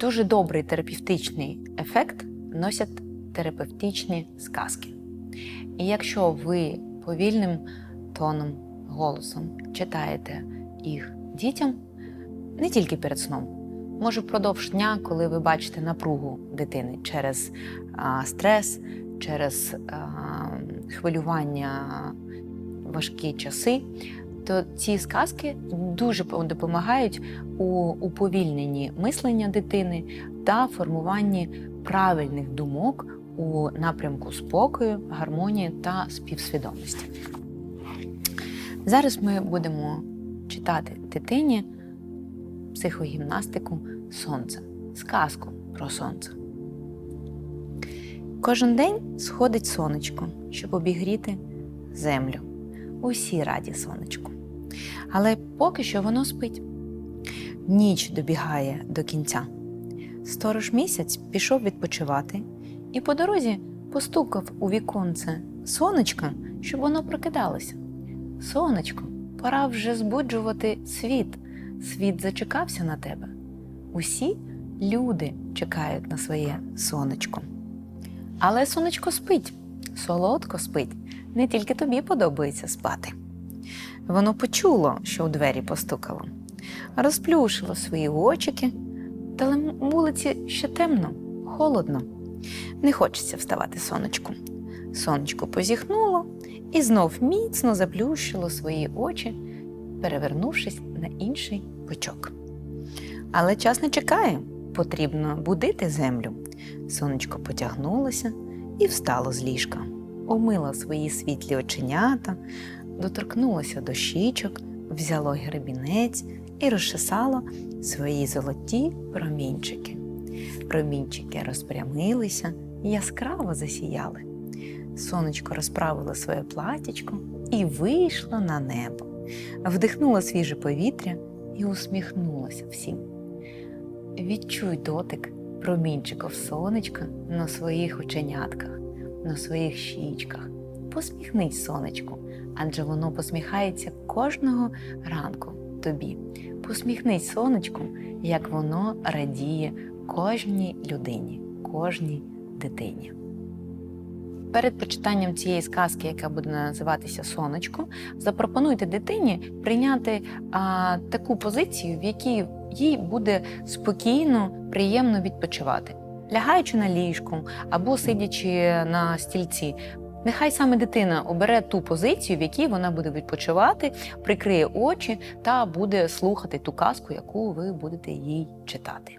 Дуже добрий терапевтичний ефект носять терапевтичні сказки. І якщо ви повільним тоном, голосом читаєте їх дітям, не тільки перед сном, може впродовж дня, коли ви бачите напругу дитини через а, стрес, через а, хвилювання, важкі часи, то ці сказки дуже допомагають у уповільненні мислення дитини та формуванні правильних думок у напрямку спокою, гармонії та співсвідомості. Зараз ми будемо читати дитині психогімнастику Сонце, сказку про сонце. Кожен день сходить сонечко, щоб обігріти землю. Усі раді сонечку. Але поки що воно спить. Ніч добігає до кінця. Сторож місяць пішов відпочивати і по дорозі постукав у віконце сонечка, щоб воно прокидалося. Сонечко, пора вже збуджувати світ. Світ зачекався на тебе. Усі люди чекають на своє сонечко. Але сонечко спить, солодко спить. Не тільки тобі подобається спати. Воно почуло, що у двері постукало, розплющило свої очики, та на вулиці ще темно, холодно. Не хочеться вставати сонечку. Сонечко позіхнуло і знов міцно заплющило свої очі, перевернувшись на інший бочок. Але час не чекає, потрібно будити землю. Сонечко потягнулося і встало з ліжка, умило свої світлі оченята, доторкнулося до щічок, взяло гребінець і розчесало свої золоті промінчики. Промінчики розпрямилися яскраво засіяли. Сонечко розправило своє платічко і вийшло на небо, вдихнуло свіже повітря і усміхнулося всім. Відчуй дотик промінчиків сонечка на своїх оченятках, на своїх щічках. Посміхнись, сонечку, адже воно посміхається кожного ранку тобі. Посміхнись, сонечку, як воно радіє кожній людині, кожній дитині. Перед прочитанням цієї сказки, яка буде називатися Сонечко, запропонуйте дитині прийняти а, таку позицію, в якій їй буде спокійно, приємно відпочивати, лягаючи на ліжку або сидячи на стільці. Нехай саме дитина обере ту позицію, в якій вона буде відпочивати, прикриє очі та буде слухати ту казку, яку ви будете їй читати.